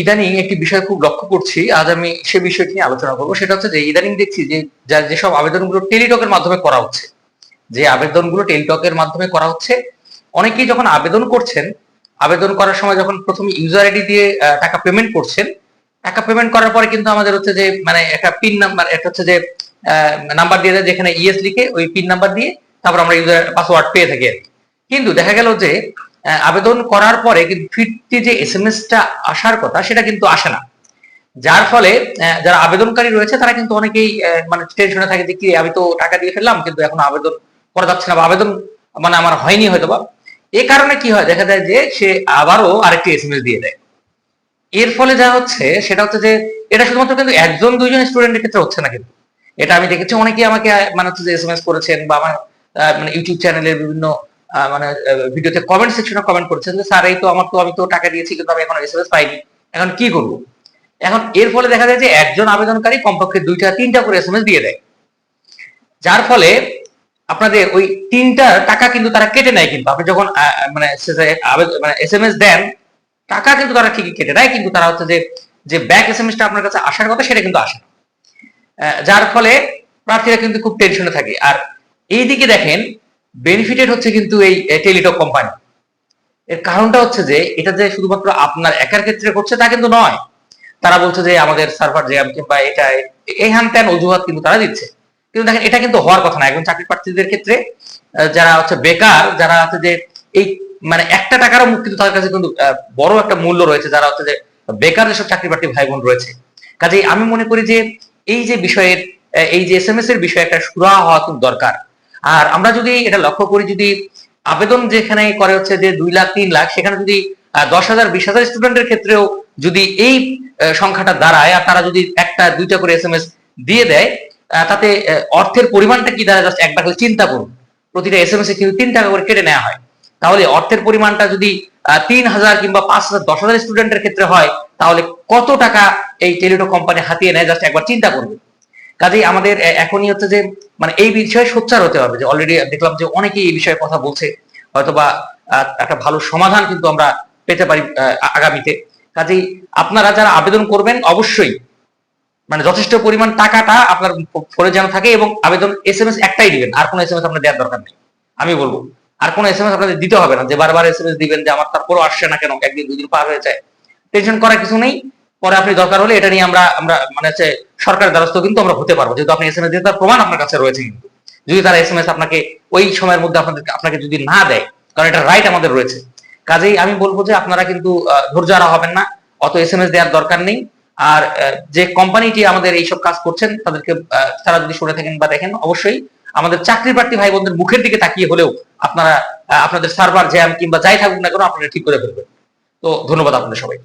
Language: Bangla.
ইদানিং একটি বিষয় খুব লক্ষ্য করছি। আজ আমি সে বিষয়টি নিয়ে আলোচনা করব। সেটা হচ্ছে যে, ইদানিং দেখছি যে যার যেসব আবেদনগুলো টেলিটকের মাধ্যমে করা হচ্ছে, যে আবেদনগুলো টেলিটকের মাধ্যমে করা হচ্ছে, অনেকেই যখন আবেদন করছেন, আবেদন করার সময় যখন প্রথমে ইউজার আইডি দিয়ে টাকা পেমেন্ট করছেন, টাকা পেমেন্ট করার পরে কিন্তু আমাদের হচ্ছে যে মানে একটা পিন নাম্বার এটা হচ্ছে যে নাম্বার দিয়ে দেয় যেখানে ইএস লিখে ওই পিন নাম্বার দিয়ে তারপর আমরা ইউজার পাসওয়ার্ড পেয়ে থাকি কিন্তু দেখা গেল যে আবেদন করার পরে কিন্তু ফিরতি যে এস এম টা আসার কথা, সেটা কিন্তু আসে না। যার ফলে যারা আবেদনকারী রয়েছে, তারা কিন্তু অনেকেই মানে টেনশনে থাকে যে, কি আমি তো টাকা দিয়ে ফেললাম, কিন্তু এখন আবেদন করা যাচ্ছে না বা আবেদন মানে আমার হয়নি হয়তো বা এই কারণে কি হয়? দেখা যায় যে, সে আবারও আরেকটি এস এম এস দিয়ে দেয়। এর ফলে যা হচ্ছে, সেটা হচ্ছে যে, এটা শুধুমাত্র কিন্তু একজন, দুইজন স্টুডেন্টের ক্ষেত্রে হচ্ছে না কিন্তু। এটা আমি দেখেছি, অনেকেই আমাকে মানে হচ্ছে যে এস এম এস করেছেন বা আমার মানে ইউটিউব চ্যানেলের বিভিন্ন মানে ভিডিওতে কমেন্ট সেকশনে কমেন্ট করেছেন যে, স্যার, এই তো আমার তো, আমি তো টাকা দিয়েছি, কিন্তু আমি এখন এস এম এস পাইনি। এখন কি করব? এখন এর ফলে দেখা যায় যে, একজন আবেদনকারী কমপক্ষে দুইটা, তিনটা করে এস এম এস দিয়ে দেয়। যার ফলে আপনাদের ওই তিনটা টাকা কিন্তু তারা কেটে নেয় কিন্তু। আপনি যখন মানে মানে এস এম এস দেন, টাকা কিন্তু তারা ঠিকই কেটে নেয়, কিন্তু তারা হচ্ছে যে যে ব্যাক এস এম এসটা আপনার কাছে আসার কথা, সেটা কিন্তু আসে যার ফলে প্রার্থীরা কিন্তু খুব টেনশনে থাকে। আর এইদিকে দেখেন বেনিফিটেড হচ্ছে কিন্তু এই টেলিটক কোম্পানি এর কারণটা হচ্ছে যে, এটা যে শুধুমাত্র আপনার একার ক্ষেত্রে করছে তা কিন্তু নয়। তারা বলছে যে, আমাদের সার্ভার জ্যাম কিংবা এটা এই হ্যান ত্যান অজুহাত কিন্তু তারা দিচ্ছে। কিন্তু দেখেন, এটা কিন্তু হওয়ার কথা না। একজন চাকরি প্রার্থীদের ক্ষেত্রে যারা হচ্ছে বেকার, যারা হচ্ছে যে এই মানে একটা টাকারও মুখ কিন্তু তাদের কাছে কিন্তু বড় একটা মূল্য রয়েছে, যারা হচ্ছে যে বেকার যেসব চাকরি প্রার্থী ভাই বোন রয়েছে। কাজেই আমি মনে করি যে, এই যে বিষয়ের এই যে এস এম এস এর বিষয়ে একটা সুরা হওয়া খুব দরকার। আর আমরা যদি এটা লক্ষ্য করি, যদি আবেদন যেখানে করে হচ্ছে যে দুই লাখ, তিন লাখ, সেখানে যদি দশ হাজার, বিশ হাজার স্টুডেন্টের ক্ষেত্রেও যদি এই সংখ্যাটা দাঁড়ায় আর তারা যদি একটা, দুইটা করে এস এম এস দিয়ে দেয় তাতে অর্থের পরিমাণটা কি দাঁড়ায়? জাস্ট একবার খালি চিন্তা করুন। প্রতিটা এস এম এস এ কিন্তু তিন টাকা করে কেটে নেওয়া হয়। তাহলে অর্থের পরিমাণটা যদি তিন হাজার কিংবা পাঁচ হাজার, দশ হাজার স্টুডেন্টের ক্ষেত্রে হয়, তাহলে কত টাকা এই টেলিটো কোম্পানি হাতিয়ে নেয়? জাস্ট একবার চিন্তা করবে কাজেই আমাদের এখনই হচ্ছে যে মানে এই বিষয়ে সোচ্চার হতে হবে যে অলরেডি দেখলাম যে অনেকেই এই বিষয়ে কথা বলছে হয়তোবা আহ, একটা ভালো সমাধান কিন্তু আমরা পেতে পারি আগামীতে। কাজেই আপনারা যারা আবেদন করবেন অবশ্যই মানে যথেষ্ট পরিমাণ টাকাটা আপনার ফোনে যেন থাকে এবং আবেদন এস এম এস একটাই দিবেন আর কোনো এস এম এস আপনার দেওয়ার দরকার নেই। আমি বলব আর কোনো এস এম এস আপনাদের দিতে হবে না যে বারবার এস এম এস দিবেন যে আমার তারপরও আসছে না কেন একদিন দুদিন পার হয়ে যায়। টেনশন করার কিছু নেই পরে আপনি দরকার হলে এটা নিয়ে আমরা আমরা মানে হচ্ছে সরকারের দ্বারস্থ কিন্তু আমরা হতে পারব। যেহেতু আপনি এস এম এস দিয়ে তার প্রমাণ আপনার কাছে রয়েছে কিন্তু। যদি তারা এস এম এস আপনাকে ওই সময়ের মধ্যে আপনাদের, আপনাকে যদি না দেয়, কারণ এটা রাইট আমাদের রয়েছে। কাজেই আমি বলব যে আপনারা কিন্তু ধৈর্য হারা হবেন না। অত এস এম এস দেওয়ার দরকার নেই। আর যে কোম্পানিটি আমাদের এইসব কাজ করছেন, তাদেরকে তারা যদি শুনে থাকেন বা দেখেন, অবশ্যই আমাদের চাকরি প্রার্থী ভাই বোনদের মুখের দিকে তাকিয়ে হলেও আপনারা আপনাদের সার্ভার জ্যাম কিংবা যাই থাকুক না কেন, আপনারা ঠিক করে ফেলবেন। তো ধন্যবাদ আপনাদের সবাই